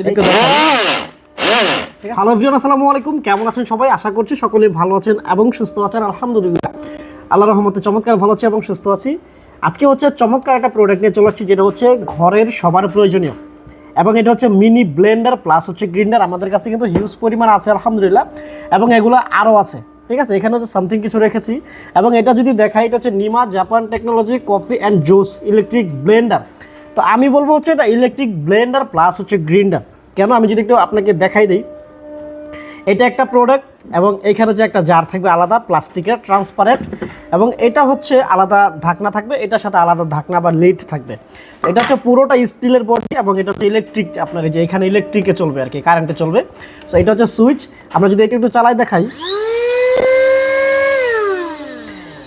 যদি হ্যালো আসসালামু আলাইকুম। কেমন আছেন সবাই? আশা করছি সকলে ভালো আছেন এবং সুস্থ আছেন, আলহামদুলিল্লাহ। আল্লাহ রহমতে চমৎকার ভালো আছি এবং সুস্থ আছি। আজকে হচ্ছে চমৎকার একটা প্রোডাক্ট নিয়ে চলে আসছি, যেটা হচ্ছে ঘরের সবার প্রয়োজনীয়। এবং এটা হচ্ছে মিনি ব্লেন্ডার প্লাস হচ্ছে গ্রিন্ডার আমাদের কাছে কিন্তু হিউজ পরিমাণ আছে, আলহামদুলিল্লাহ। এবং এগুলো আরও আছে, ঠিক আছে? এখানে হচ্ছে সামথিং কিছু রেখেছি। এবং এটা যদি দেখাই, এটা হচ্ছে Nima Japan technology coffee and juice electric blender তো আমি বলব হচ্ছে এটা ইলেকট্রিক ব্লেন্ডার প্লাস হচ্ছে গ্রিন্ডার কেন আমি যদি একটু আপনাকে দেখাই দিই, এটা একটা প্রোডাক্ট এবং এখানে হচ্ছে একটা জার থাকবে আলাদা প্লাস্টিকের ট্রান্সপারেন্ট এবং এটা হচ্ছে আলাদা ঢাকনা থাকবে, এটার সাথে আলাদা ঢাকনা বা লিড থাকবে। এটা হচ্ছে পুরোটা স্টিলের বডি এবং এটা হচ্ছে ইলেকট্রিক আপনার যে এখানে ইলেকট্রিকে চলবে আর কি কারেন্টে চলবে। সো এটা হচ্ছে সুইচ আমরা যদি এটা একটু চালাই দেখাই।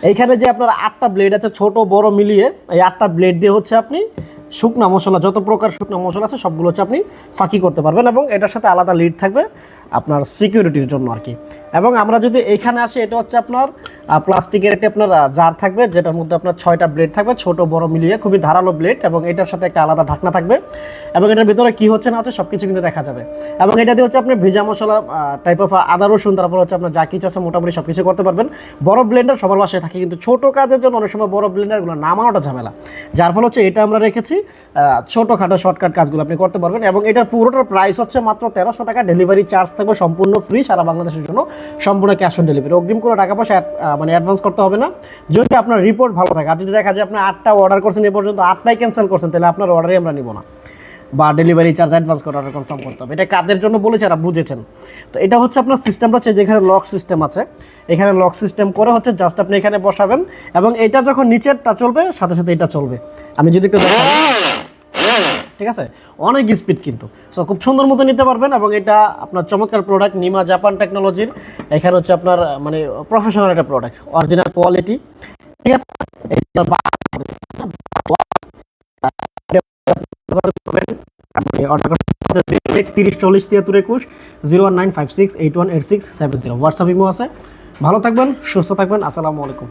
এইখানে যে আপনার আটটা ব্লেড আছে, ছোট, বড় মিলিয়ে, এই আটটা ব্লেড দিয়ে হচ্ছে আপনি শুকনা মশলা, যত প্রকার শুকনো মশলা আছে, সবগুলো হচ্ছে আপনি ফাঁকি করতে পারবেন এবং এটার সাথে আলাদা লিড থাকবে আপনার সিকিউরিটির জন্য আর কি। এবং আমরা যদি এখানে আসি, এটা হচ্ছে আপনার প্লাস্টিকের একটি আপনার জার থাকবে, যেটার মধ্যে আপনার ছয়টা ব্লেড থাকবে, ছোট, বড় মিলিয়ে খুবই ধারালো ব্লেড এবং এটার সাথে একটা আলাদা ঢাকনা থাকবে। এবং এটার ভিতরে কি হচ্ছে না হচ্ছে সব কিছু কিন্তু দেখা যাবে। এবং এটা দিয়ে হচ্ছে আপনি ভেজা মশলা টাইপ অফ আদা, রসুন, তারপর হচ্ছে আপনার যা কিছু আছে মোটামুটি সব কিছু করতে পারবেন। বড় ব্লেন্ডার সবার বাসায় থাকে, কিন্তু ছোট কাজের জন্য অনেক সময় বড় ব্লেন্ডারগুলো নামানোটা ঝামেলা। যার ফলে হচ্ছে এটা আমরা রেখেছি ছোটোখাটো শর্টকাট কাজগুলো আপনি করতে পারবেন এবং এটার পুরোটার প্রাইস হচ্ছে মাত্র তেরোশো টাকা। ডেলিভারি চার্জ থাকবে সম্পূর্ণ ফ্রি সারা বাংলাদেশের জন্য, সম্পূর্ণ ক্যাশ অন ডেলিভারি অগ্রিম কোনো টাকা পয়সা মানে অ্যাডভান্স করতে হবে না। যদি আপনার রিপোর্ট ভালো থাকে, আর যদি দেখা যায় আপনি আটটা অর্ডার করছেন এ পর্যন্ত, আটটাই ক্যান্সেল করছেন, তাহলে আপনার অর্ডারই আমরা নিব না। বা ডেলিভারি চার্জ অ্যাডভান্স করে অর্ডার কনফার্ম করতে হবে। এটা কাদের জন্য বলেছে এরা বুঝেছেন। তো এটা হচ্ছে আপনার সিস্টেমটা হচ্ছে যেখানে লক সিস্টেম আছে। এখানে লক সিস্টেম করে হচ্ছে জাস্ট আপনি এখানে বসাবেন এবং এটা যখন নিচেরটা চলবে, সাথে সাথে এটা চলবে। আমি যদি একটু ঠিক আছে? অনেক স্পিড কিন্তু। সো খুব সুন্দর মতো নিতে পারবেন এবং এটা আপনার চমৎকার প্রোডাক্ট নিমা জাপান টেকনোলজির এখানে হচ্ছে আপনার মানে প্রফেশনাল একটা প্রোডাক্ট অরিজিনাল কোয়ালিটি ঠিক আছে? চল্লিশ একুশ, zero nine five six, eight one eight six, seven zero. WhatsApp আছে। ভালো থাকবেন, সুস্থ থাকবেন। আসসালামু আলাইকুম।